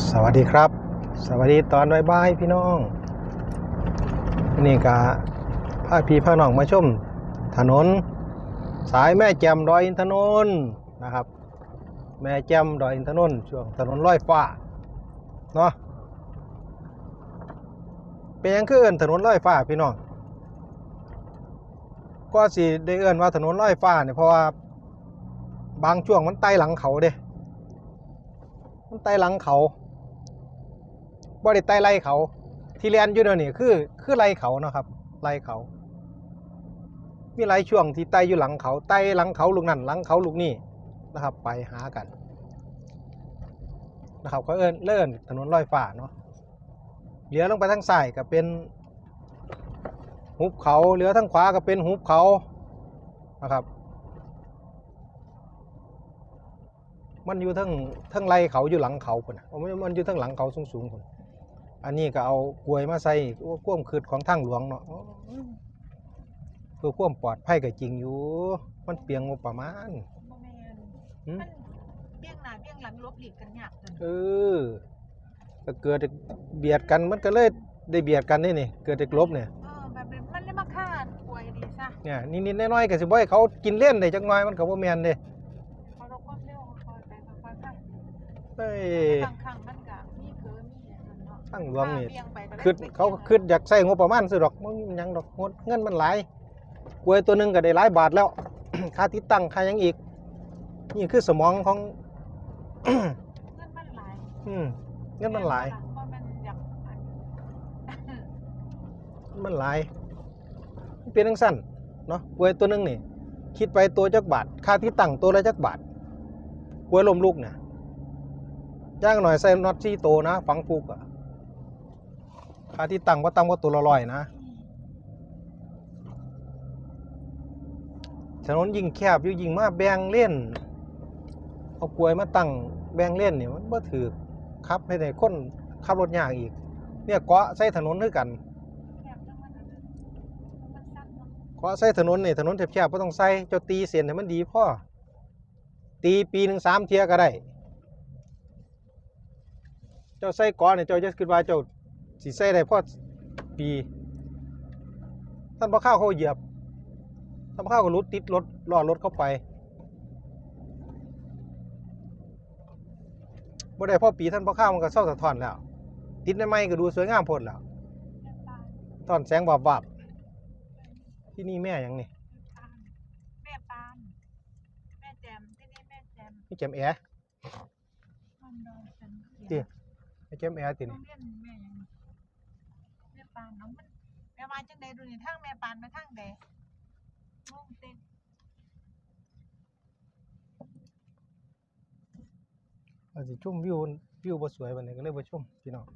สวัสดีครับ สวัสดีตอนบ่ายๆพี่น้อง นี่กะพาพี่พาน้องมาชมถนน สายแม่แจ่มดอยอินทนนท์นะครับ แม่แจ่มดอยอินทนนท์ช่วงถนนลอยฟ้าเนาะเป็นยังคือเอินถนนลอยฟ้าพี่น้องก็สิได้เอินว่าถนนลอยฟ้าเนี่ยเพราะว่าบางช่วงมันไต่หลังเขาเด้มันไต่หลังเขา บ่ได้ไต่ไล่เขา ที่เรียนอยู่เดี๋ยวนี้คือคือไล่เขาเนาะครับ ไล่เขา มีหลายช่วงที่ไต่อยู่หลังเขาไต่หลังเขาลูกนั่นหลังเขาลูกนี่นะครับ ไปหากันนะครับก็เอิ้นเลื่อนถนนลอยฟ้าเนาะเหลือลงไปทางซ้ายก็เป็นหุบเขาเหลือทางขวาก็เป็นหุบเขานะครับมันอยู่ทั้งทั้งไรเขาอยู่หลังเขาพุ่นมันมันอยู่ทั้งหลังเขาสูงสูงๆพุ่น อันนี้ก็เอากลวยมาใส่โอ้ความคืดของทางหลวงเนาะโอ้เพื่อความปลอดภัยก็จริงอยู่ มันเปลียงงบประมาณบ่แม่นหึมันเบี้ยงหน้าเบี้ยงหลังลบหลีกกันยากจนเออก็เกิดเบียดกันมันก็เลยได้เบียดกันนี่นี่เกิดจากลบเนี่ยเออแบบนั้นมันเลยมาฆ่าป่วยดีซะเนี่ยนิดๆน้อยๆก็สิบ่ให้เขากินเล่นได้จักหน่อยมันก็บ่แม่นเด้เขาเราก็เร็วคอยไปคอยไปเอ้ยบางครั้งมัน ทางหลวงนี่เบี่ยงไปก็ลยคือไปเขากี่ยวคืออยากใส่งบประมาณซื้อดอกมันหยังดอกงดเงินมันหลายกล้วยตัวหนึงก็ได้หลายบาทแล้ว ค่าติดตั้งค่าหยังอีก นี่คือสมองของเงินมันหลายอืมเงินมันหลายเพราะมันอยากอันมันหลายมันเป็นจังสั้นเนาะกล้วยตัวหนึงนี่ คิดไปตัวจักบาท ค่าที่ตั้งตัวละจักบาทกล้วยลมลูกเนี่ยย่างหน่อยใส่น็อตซี่โตวนะ ฝังฟูกอะ ค่าที่ตั้งว่าตั้งว่าตัวละร้อยนะถนนยิ่งแคบอยู่ยิ่งมาแบงเล่นเอากลวยมาตั้งแบงเล่นเนี่ยมันบ่ถือขับให้ได้คนขับรถยากอีก เนี่ยเกาะใส่ถนนด้วยกันแคบจังมันอันนั้นมันสั้นเกาะใส่ถนนเนี่ยถนนแคบๆบ่ต้องใส่เจ้าตีเส้นให้มันดีพ่อตีปีหนึ่งสามเทียก็ได้ เจ้าใส่เกาะนี่เจ้าจะคิดว่าเจ้า สิใส่ได้พอปีท่านบ่เข้าเขาเหยียบท่านบ่เข้าก็รุดติดรถล้อรถเข้าไปบ่ได้พอปีท่านบ่เข้ามันก็เศร้าสะท้อนแล้ว ติดในไม้ก็ดูสวยงามโพดแล้วแม่ตาลตอนแสงวับวับๆที่นี่แม่หยังนี่แม่ปานแม่แจมที่นี่แม่แจมนี่แจมแอร์มันดอยสันเขีเตี้ยยนี่แจมแอร์ติโรนี่งเรียนแม่ยังแม่ปานน้องมันแม่มาจังใดดูนี่ทางแม่ปานไปทางใดงงเต็มว่าสิชมวิววิวบ่สวยบัดนี้ก็เลยบ่ชุ่มพี่น้อง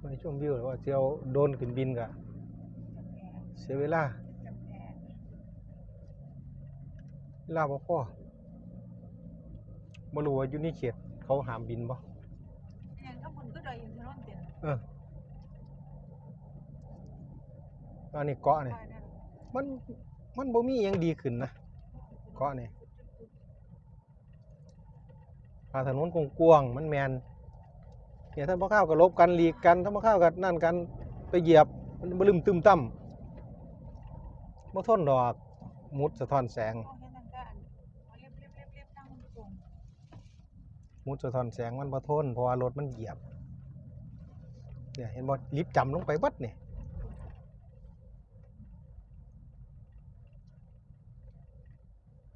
บ่ได้ชมวิวแล้วว่าสิเอาโดนขึ้นบินก็เสียเวลาเวลาบ่พอบ่รู้ว่าอยู่ในเขตเขาห้ามบินบ่ อย่างถ้าบุญก็ดอยอินทนนท์ เต็มเอออันนี้เกาะนี่ซอยนั่นมันมันบ่มีหยังดีขึ้นนะเกาะนี่ผ่าถนนกว้างๆมันแมนเนี่ยท่านพ่อข้าวก็ลบกันหลีกกันท่านพ่อข้าวก็นั่นกันไปเหยียบมันบลืมตึมตั้มบ่ทนดอกมุดสะท้อนแสงโอ้ยนั่นก็อันเอาเรียบเรียบเรียบเรียบตั้งตรงมุดสะท้อนแสงมันบ่ทนเพราะว่ารถมันเหยียบ เนี่ยเห็นบ่ลิฟต์จำลงไปเบัดเนี่ย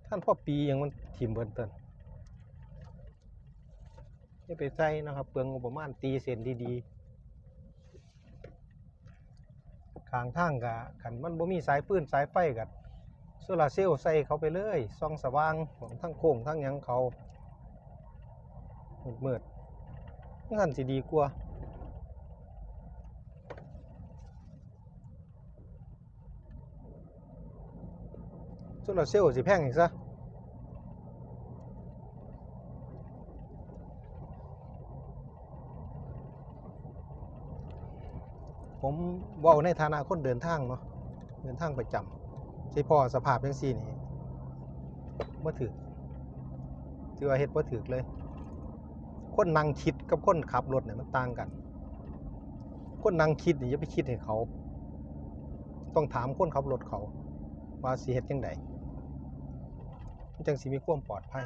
ท่านพ่อปียังมันถิ่มเบิ่นเติ้นอย่าไปใส่นะครับเปลืองงบประมาณตีเส้นดีๆขางทางกะขันมันบ่มีสายฟืนสายไฟกัโซลาร์เซลล์ใส่เขาไปเลยส่องสว่างของทั้งโค้งทั้งยังเขามืดๆนั่นสิดีกว่า โซลาร์เซลล์สิแพงอีกซะผมว่าในฐานะคนเดินทางเนาะเดินทางประจำที่พอสภาพจังซี่นี่เมื่อถือถือว่าเฮ็ดบ่ถูกเลย คนนั่งคิดกับคนขับรถเนี่ยมันต่างกัน คนนั่งคิดนี่อย่าไปคิดให้เขา ต้องถามคนขับรถเขา ว่าสิเฮ็ดจังไง จังสิมีความปลอดภัย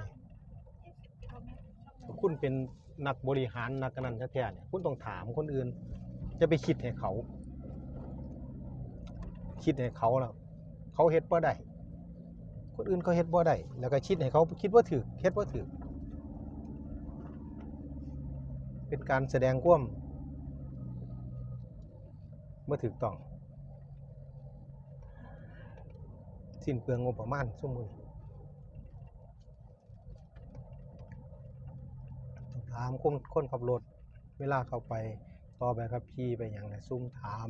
คุณเป็นนักบริหารนักนันแท้ๆเนี่ยคุณต้องถามคนอื่น จะไปคิดให้เขา คิดให้เขาแล้วเขาเฮ็ดบ่ได้คนอื่นเขาเฮ็ดบ่ได้แล้วก็คิดให้เขาคิดว่าถูกเฮ็ดบ่ถูกเป็นการแสดงความบ่อถูกต้อง สิ้นเปลืองงบประมาณซุมื้อนี้ต้อง ถามคนคนขับรถ เวลาเขาไปต่อใบขับขี่ไปหยังเนี่ยซุ่มถาม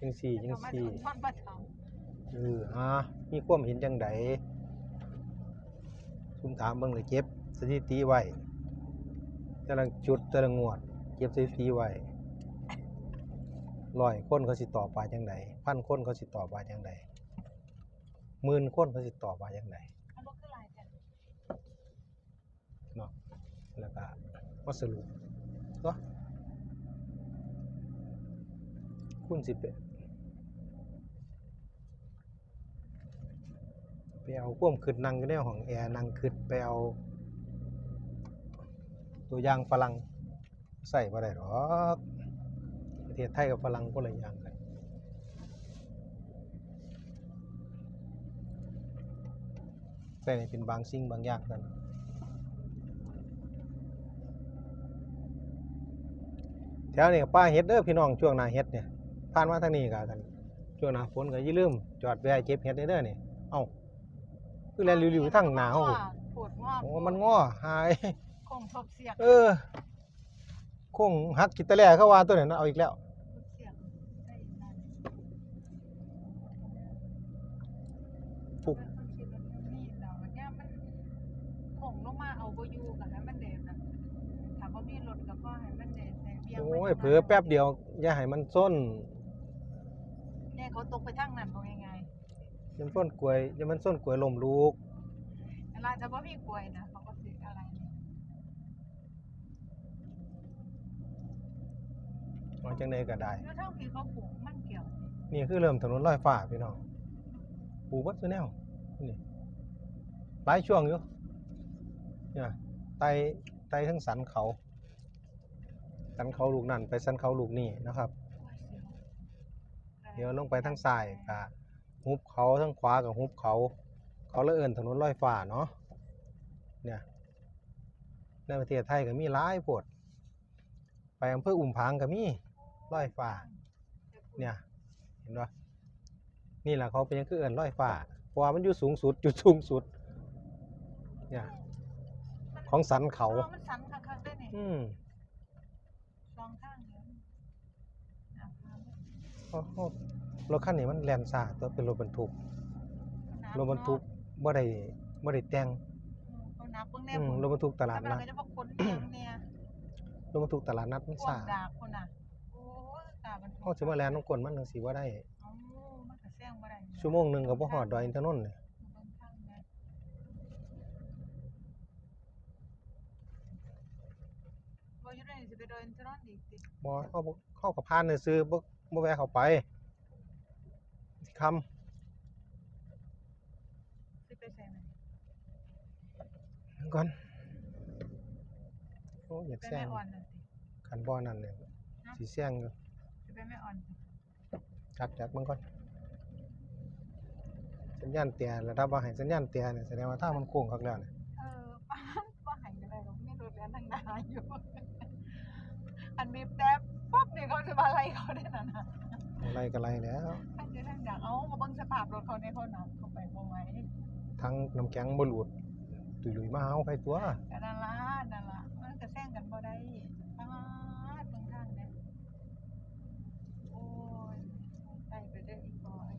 จังซี่จังเอามาซี่ถึงวันประถมเออฮะมีความเห็นจังไดซุ่มถามเบิ่งเลยเก็บสถิติไว้แต่ละจุดแต่ละงวด เก็บสถิติไว้ร้อยคนเขาสิตอบว่าจังไดพันคนเขาสิตอบว่าจังไดหมื่นคนเขาสิตอบว่าจังได เอารถขึ้นลายกัน เนาะ แล้วก็มาสรุปเนาะคุณสิไปไปเอาควมคืดนั่งอยู่ในห้องแอร์นั่งคืดไปเอาตัวอย่างฝรั่งใส่บ่ได้หรอกประเทศไทยกับฝรั่งคนละอย่างกันแต่เป็นบางสิ่งบางอย่างกัน แถวนี้ก็ป้าเฮ็ดเด้อพี่น้องช่วงหน้าเฮ็ดเนี่ยผ่านมาทางนี้ก็กันช่วงหน้าฝนก็อย่าลืมจอดแวะเก็บเฮ็ดเด้อนี่เอ้าคือแลนริวๆทางหน้าเฮาปวดงอโอ้มันง้อหายคงทบเสียงเออคงหักกิตะแลเขาว่าตัวนั้นนะเอาอีกแล้วเสียงได้นั่นฟุกเป็นคนคิดว่านี่เราเนี่ยมันคงลงมาเอาบ่อยู่กับให้มันเด็นะถามว่ามีรถกับพ่อให้มันเด็แต่เบี้ยง โอ้ยเผลอแป๊บเดียว อย่าให้มันส้นเนี่ยเขาตกไปทางนั้นบ่ยังไงอย่ามันส้นกล้วยอย่ามันส้นกล้วยลมลูกเวลาจะบ่มีกล้วยนะเขาก็สิอะไรเนี่ยเอาจังไดก็ได้ แล้วเท่าที่เขาปลูกมันเกี่ยวนี่คือเริ่มถนนลอยฟ้าพี่น้องปลูกวัดซุแนวนี่หลายช่วงอยู่เนี่ยไต่ไต่ทั้งสันเขา สันเขาลูกนั่นไปสันเขาลูกนี่นะครับ เดี๋ยวลงไปทางซ้ายก็หุบเขาทางขวากับหุบเขา เขาเลยเอิ้นถนนลอยฟ้าเนาะเนี่ยในประเทศไทยก็มีหลายโพดไปอำเภออุ้มผางก็มีลอยฟ้าเนี่ยเห็นปะนี่แหละเขาเป็นหยังคือเอิ้นลอยฟ้าเพราะว่ามันอยู่สูงสุดจุดสูงสุดเนี่ยของสันเขาเออมันสันคักๆได้นี่อืม สองข้างเดียวอะครับ โอ้โห รถคันนี้มันแล่นซ่าตัวเป็นรถบรรทุกรถบรรทุกบ่ได้บ่ได้แต่งเขานับเบิ่งแน่อืมพุ่นรถบรรทุกตลาดแล้วนัดก็จะบอกคนเนี่ยเนี่ยรถบรรทุกตลาดนัดมันกวาซ่างดากคนน่ะโอ้ยตามันเฮาสิมาแล่นน้ำกลมันจังสิบ่ได้เอ้ามันก็แซงบ่ได้ชั่วโมงหนึงก็บ่ฮอดดอยอินทนนท์นี่เบิ่งข้างแม่บ่อยู่ได้สิไปเดินถนนอีกติบ่เฮาบ่เข้ากับพานซื่อๆบ่ บ่แวะเข้าไปสิคำสิไปใส่ไหนก่อนโอ้อยากไปแซแม่งอ่อนน่ะสิคันบ่นั่นเนี่ยสิแซงอยู่สิไปแม่อ่อนสิจักจักเบิ่งก่อนสัญญาณเตือนระดับว่าให้สัญญาณเตือนเนี่ยแสดงว่าทางมันโค้งคักแล้วเนี่ยเออป้าบ่ให้ก็ได้หรอกมีรถแล้วทางหน้าอยู่อันบีบแต่ ปุ๊บนี่เขาจะมาไล่เขาได้นั่นน่ะอะไรก็ไรแล้ว ท่านจะท่านอยากเอามาเบิ่งสภาพรถเขาในเขาหนักเข้าไปบ่ไหวทั้งน้ำแข็งบ่หลุดตุยลุยมาเอาใครตัวก็นั่นล่ะนั่นล่ะมันก็แซงกันบ่ได้ปาดเบิ่งทางเนี่ยโอ้ยไต่ไปเด้ออีกบ่อย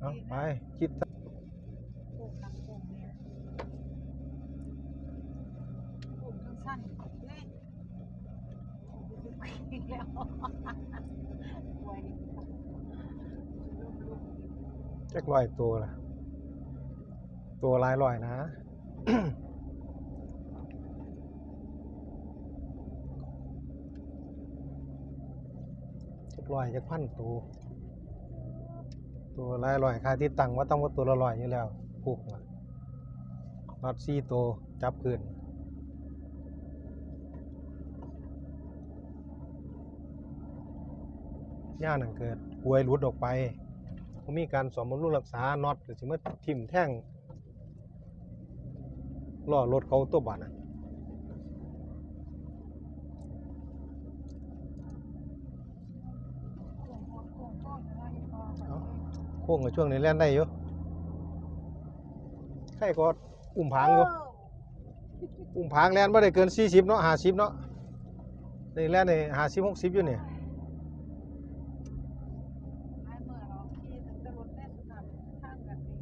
เอาไปคิดปลูกทั้งปลูกเนี่ยปลูกทั้งสั้นเฮ้ยปลูกอีกแล้วป่วย จักร้ อยตัวละตัวลายร้อยนะ จักร้อยจักพันตัว ตัวลายร้อยค่าที่ตั้งว่าต้องว่าตัวละร้อยอยู่แล้วผูกมาน็อตซี่ตัวจับคืนย่าหนังเกิดกลวยหลุดออกไป บ่มีการสอมบำรุงรักษาน็อตก็สิมาทิ่มแท่งล้อรถเขาตัวบาดนะโค้งโค้งโค้งโค้งอะไรก็เอ้าโค้งกับช่วงนี้แล่นได้อยู่ใครก็อุ้มผางอยู่อุ้มผางแล่นบ่ได้เกิน 40 เนาะ50 เนาะนี่แล่นใน50 60 อยู่เนี่หลายเมื่อเราขี่ถึงจะรถแน่สนามข้างกันเอง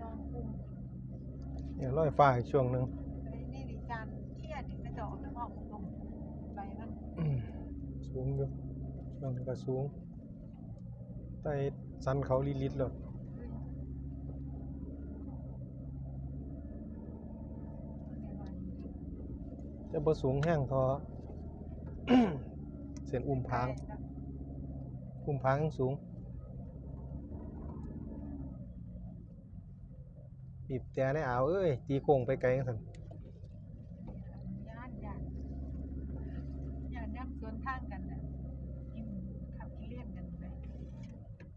ตอนคุม เนี่ยลอยฟ้าอีกช่วงหนึงไอ้นี่ดิจานเที่ยนี่ไม่จะออกจากห้องลงไปมันอืมสูงอยู่ช่วงนี้ก็สูงใต้สันเขาลิลิตๆแล้วจะบ่สูงแห้งทอเส้นอุ้มผาง อุ้มผางยังสูง บีบแต่ในอ่าวเอ้ย ตีโค้งไปไกลจังซั่นย่านย่านย่านย่ำสวนทางกันนะยิ่งขับอีเลี่ยนกันไปเลี่ยนกัน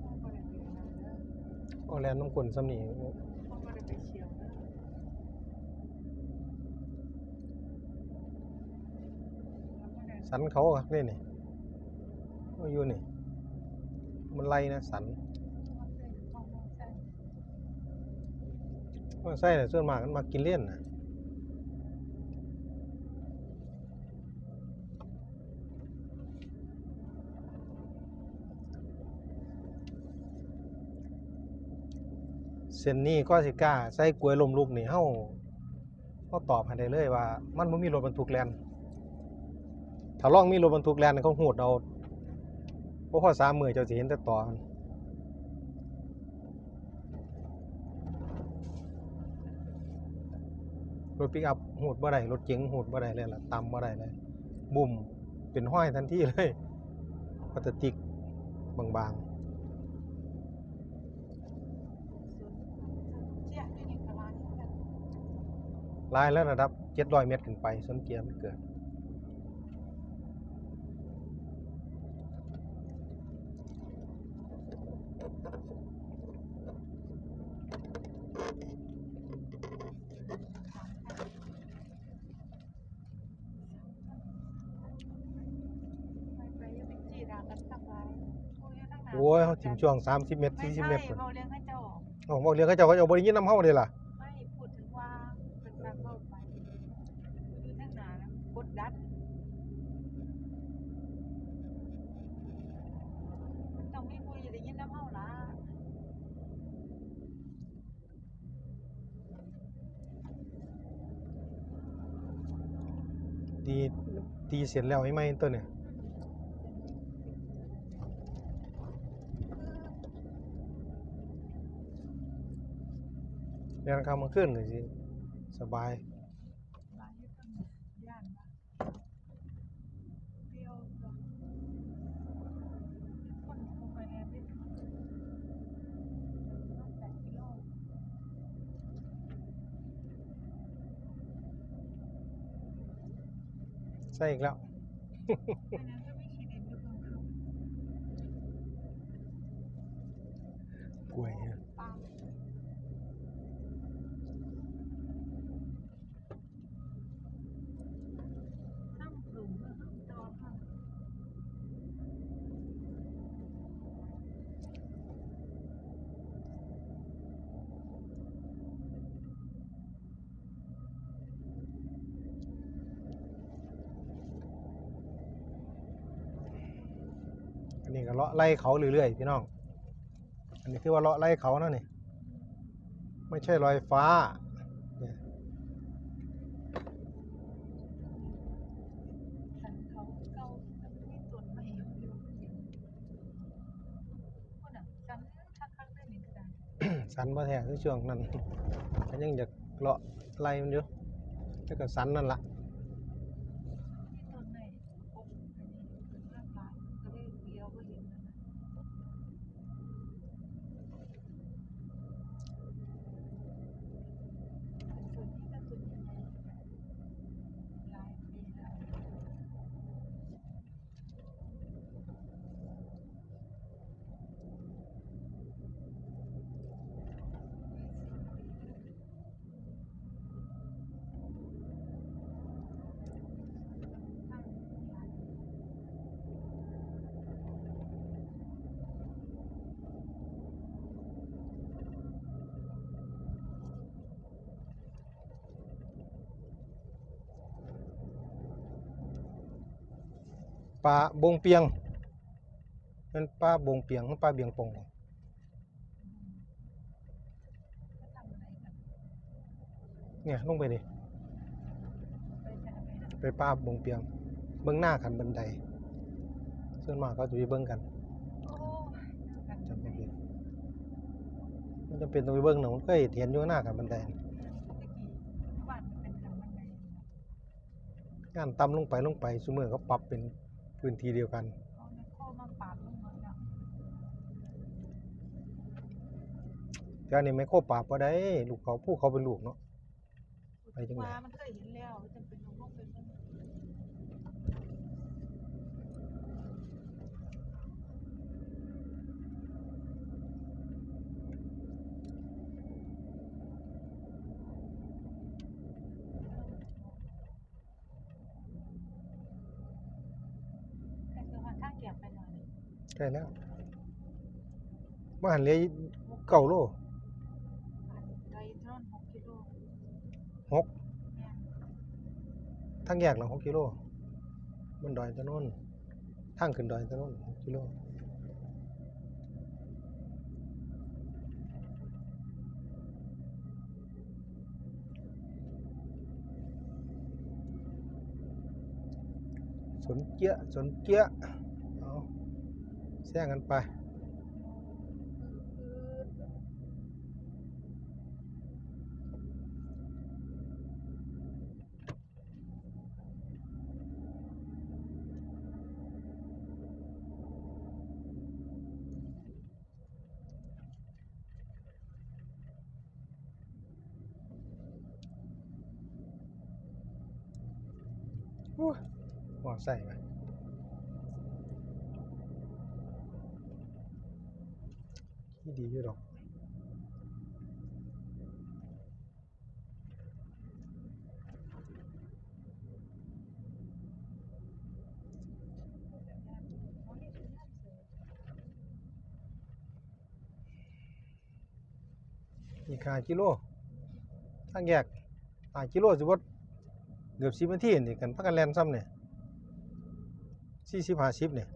พ่อบ่ได้ไปนั่นเด้อเอาแลนน้ำกลนซ้ำนี่ พ่อบ่ได้ไปเชียวเด้อแล้วบ่ได้ สันเขาครับนี่นี่เอาอยู่นี่ มันไล่นะสันมาเส้นพ่อมาเส้นว่าไส้น่ะส่วนมากมันมากินเล่นนะเส้นนี้ก็สิก้าใส่กล้วยลมลุกนี่เฮาเฮาตอบให้ได้เลยว่า มันบ่มีรถบรรทุกแลน ถ้าลองมีรถบรรทุกแล่นเขาโหดเอาบ่พอสามมื้อเจ้าสิเห็นแต่ต่อมันรถปิกอัพโหดบ่ได้รถเก๋งโหดบ่ได้เลยล่ะต่ำบ่ได้เลยบุ่มเป็นห้อยทันทีเลยพลาสติกบางเจี๊ยอยู่นี่ก็ร้านนี้กันๆลายแล้วระดับ700เมตรขึ้นไปสนเกียร์มันเกิด ไปไปยังเป็นจีรากันสักหลายโอ้ยตั้งนาน โอ้ยเขาถิ่มช่วง30เมตรไม่40ใช่เมตรพุ่นเราเลี้ยงให้เจ้าเอ้าบอกเรียนเขาเจ้าเขาเจ้าบ่ได้ยินนำเฮาเลยล่ะไม่พูดถึงว่าเป็นการเข้าไปคือตั้งนานแล้วกดดันมันต้องไม่คุยได้ยินน้ำเฮาล่ะตีตีเสร็จแล้วให้ไหมตัวเนี่ย เรียนคำมาขึ้นเลยสิสบายหลายอยู่ตั้งย่านมาเปรี้ยวจ้ะคนเข้าไปแล้วได้ต้องแปดกิโล ใช่อีกแล้ว อันนั้นก็ไม่ขีดเด่นอยู่กลางคืน กล้วยเนี่ย ปาล์มห้ามปลูกห้ามจอห้าม เลาะไล่เขาเรื่อยๆพี่น้อง อันนี้คือว่าเลาะไล่เขานะนี่ ไม่ใช่ลอยฟ้าเนี่ยสันเขาเก่าสันมีต้นไม้อยู่คนน่ะสันคักๆได้นี่ก็ได้สันมาแท้คือช่วงนั้นก็ยังอยากเลาะไล่มันอยู่แล้วก็สันนั่นละมีต้นไม้ปกอันนี้เป็นเรื่องหลายก็เลยเดียวก็เห็นนั่นน่ะเป็นส่วนนี้ก็ส่วนใหญ่ๆหลายปีแล้ว ปลาบงเปียงเป็นปลาบงเปียงหรือปลาเบียงปงเขาทำอะไรกันเนี่ยลงไปดิไปแถวไหนนะไปปลาบงเปียง เบื้องหน้าขันบันไดส่วนมากเขาจะไปเบิ้งกันโอ้ยกันจำเป็นมันจะเป็นต้องไปเบิ้งหนังมันเคยเห็นอยู่ข้างหน้าขันบันไดตะกี้บ้านมันเป็นทางบันไดงานต่ำลงไปลงไปสมือเขาปรับเป็น พื้นที่เดียวกันเจ้าปาดลงมาแต่นี่ไม่โคปราบก็ได้ ลูกเขาผู้เขาเป็นลูกเนาะไปจังไหนมันเคยเห็นแล้วจำเป็นลงลงไปเบิ่งแต่คือว่าทางแยกไปหน่อย ใช่แล้วมาหันเหลยเก้าโลอันไกลเท่านั้นหกกิโลหกแม่นทั้งแยกหลังหกกิโลมันดอยตะโนนทางขึ้นดอยตะโนนหกกิโลสนเกี้ยสนเกี้ยเอาแซงกันไปโอ้ยหัวใส่ไป ขี้ดีอยู่ดอกอีกห้ากิโลทางแยกห้ากิโลสิบวัดเกือบสิบนาทีนี่กันพักกันแลนซ้ำเนี่ยสี่สิบห้าสิบเนี่ย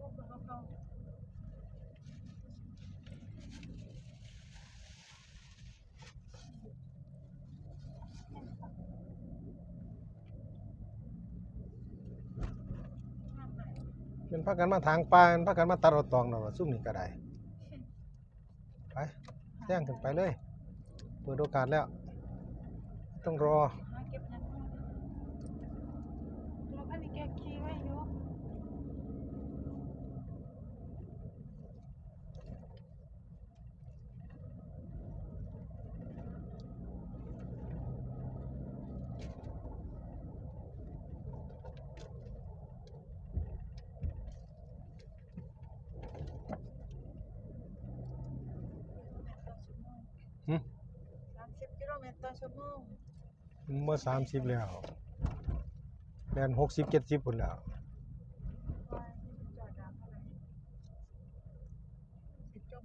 เป็นพักกันมาทางปลาเป็นพักกันมาตัดเอาตองเราซุ่มนี่ก็ได้ไปแย่งกันไปเลย เปิดโอกาสแล้ว ต้องรอ หาเก็บเงินมาเราพันนี่แกขี่ไว้อยู่ หึ สามสิบกิโลเมตรต่อชั่วโมง เมื่อ สามสิบแล้วแลนหกสิบเจ็ดสิบคนแล้วว่าจอดดับอะไรสิจม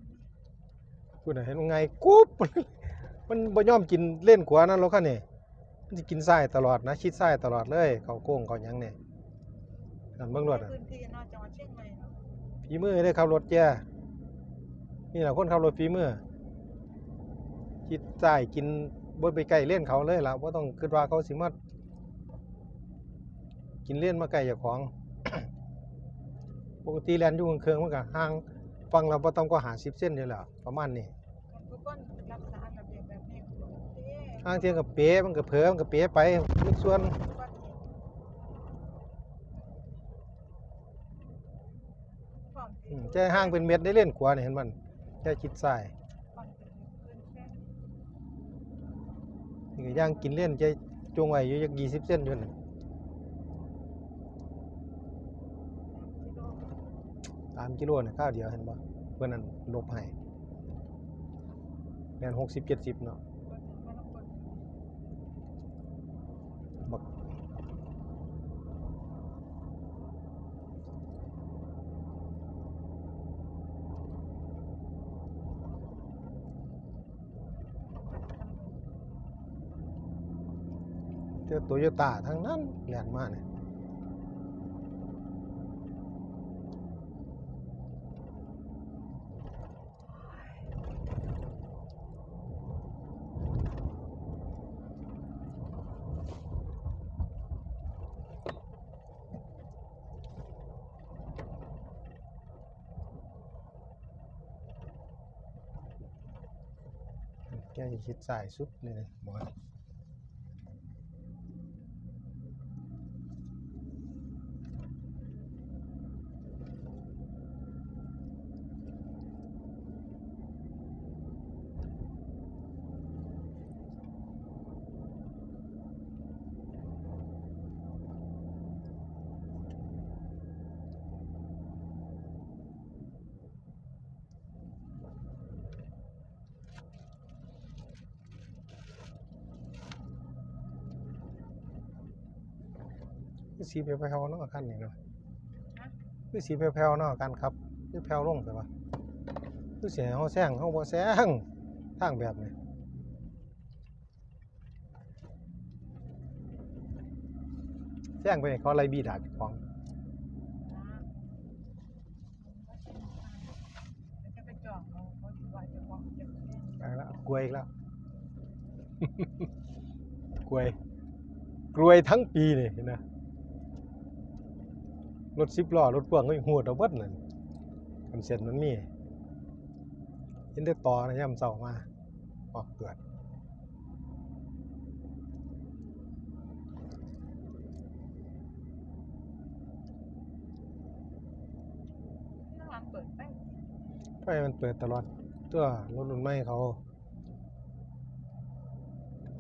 คุณเห็นไงกุ๊บมันบ่ยอมกินเล่นขวานั่นหรอค่ะนี่มันจะกินไส้ตลอดนะ ชิดไส้ตลอดเลยเขาโก้งเขายังเนี่ยนั่นเบิ่งรถอะพื้นที่นอกจังหวัดเชียงใหม่ฝีมือได้ขับรถแกนี่แหละคนขับรถฝีมือคิดใต้กิน บนไปไกลเล่นเขาเลยล่ะว่าต้องคิดว่าเขาสิมากินเล่นมาไกลจากของ ปกติแลนอยู่เครื่องๆมันก็ห่างฟังเราบ่ต้องก็หาสิบเส้นอยู่แล้วประมาณนี้ทุกคนรักษาระเบียบแบบนี้ก็โอเคห่างเทียงกับเป๊ะมันก็เผลอมันก็เป๊ะไปมีส่วนอุบัติเหตุความอืมใจห่างเป็นเม็ดได้เล่นขวานี่เห็นมันใจคิดซ้าย ความเป็นเพื่อนแฟน นี่ก็ย่างกินเล่นใจจงไว้อยู่ยักยี่สิบเส้นอยู่นั่นที่โลกสามกิโลเนี่ยข้าวเดียวเห็นปะเพื่อนนั้นลบให้แม่นหกสิบเจ็ดสิบเนาะ คนคนละคน บักเจอ โตโยต้าทั้งนั้นแลนมาเนี่ยแกจะคิดสายสุดเลยนะหมอ คือสีแผ่วๆเนาะคันนี้เนาะคือสีแผ่วๆเนาะกันครับคือแผ่วลงแต่ว่าคือเสียเฮาแซงเฮาบ่แซงทางแบบนี้แซงไปให้เขาไล่บีดาดของนะแล้วจะไปจองเขาเขาถือว่าจะบอกจะเล่นไปแล้วกล้วยอีกแล้วกล้วยกล้วยทั้งปีนี่เห็นนะ รถสิบล้อรถพ่วงก็ยังหัวดเอาเบิดนั่นกันเสร็จมันมีเห็นได้ต่อนะย่ำเสามาออกเกิดข้างหลังเปิดไปไฟมันเปิดตลอดตัวรถรุ่นใหม่เขา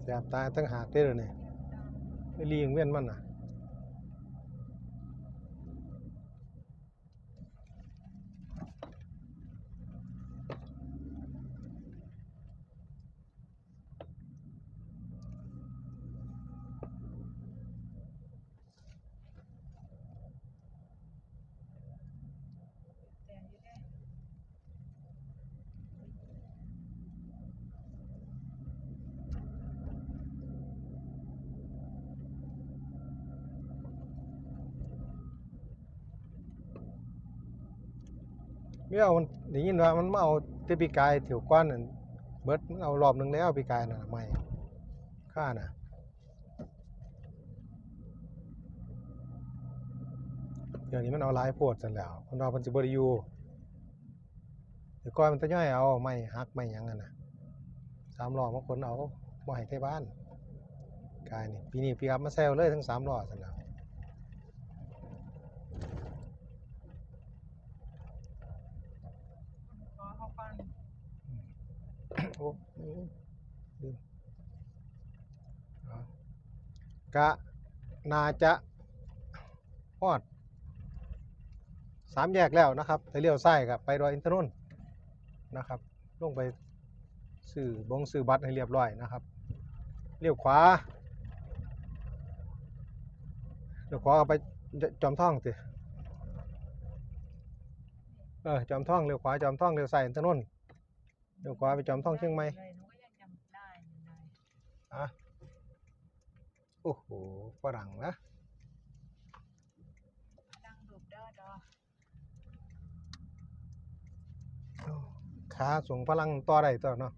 แสบตาตั้งหากได้เลยเนี่ยไปเลียงเวียนมันน่ะ ไม่เอามันได้ยินว่ามันมาเอาแติปีกายเถียวก้อนนั่นเบิดมันเอารอบหนึ่งแล้วปีกายน่ะไม่ค่าน่ะเดี๋ยวนี้มันเอาลายโพดสันแล้วคนเรามันสิบริยูเดี๋ยวก้อนมันจะย่อยเอาไม่ฮักไม่ยังกันนะสามล้อบางคนเอาบ่ให้ใกล้บ้านกายนี่ปีนี้ปีกับมาแซวเลยทั้งสามล้อสันแล้ว ขอเขาฟัง โอ้ลืมกะนาจะฮอดสามแยกแล้วนะครับไปเลี้ยวซ้ายกับไปดอยอินทนนท์นะครับลงไปซื้อบงซื้อบัตรให้เรียบร้อยนะครับเลี้ยวขวาเลี้ยวขวาไปจจอมท่องสิเออจอมท่องเลี้ยวขวาจอมท่องเลี้ยวซ้ายอินทนนท์ เลี้ยวขวาไปจอมท่องเชียงใหม่เลยหนูก็ยังจำได้อยู่เลยอะโอ้โหฝรั่งนะดังดูดเด้อดอขาสูงพลังต่อได้ตัวเนาะ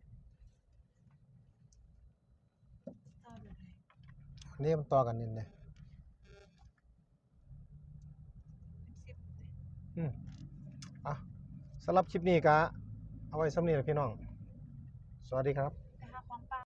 ต่อดูเลยอันนี้มันต่อกันนี่เนี่ยสิบเลย อืมอะสำหรับคลิปนี้ก็ เอาไว้สำนี้แหละพี่น้อง สวัสดีครับ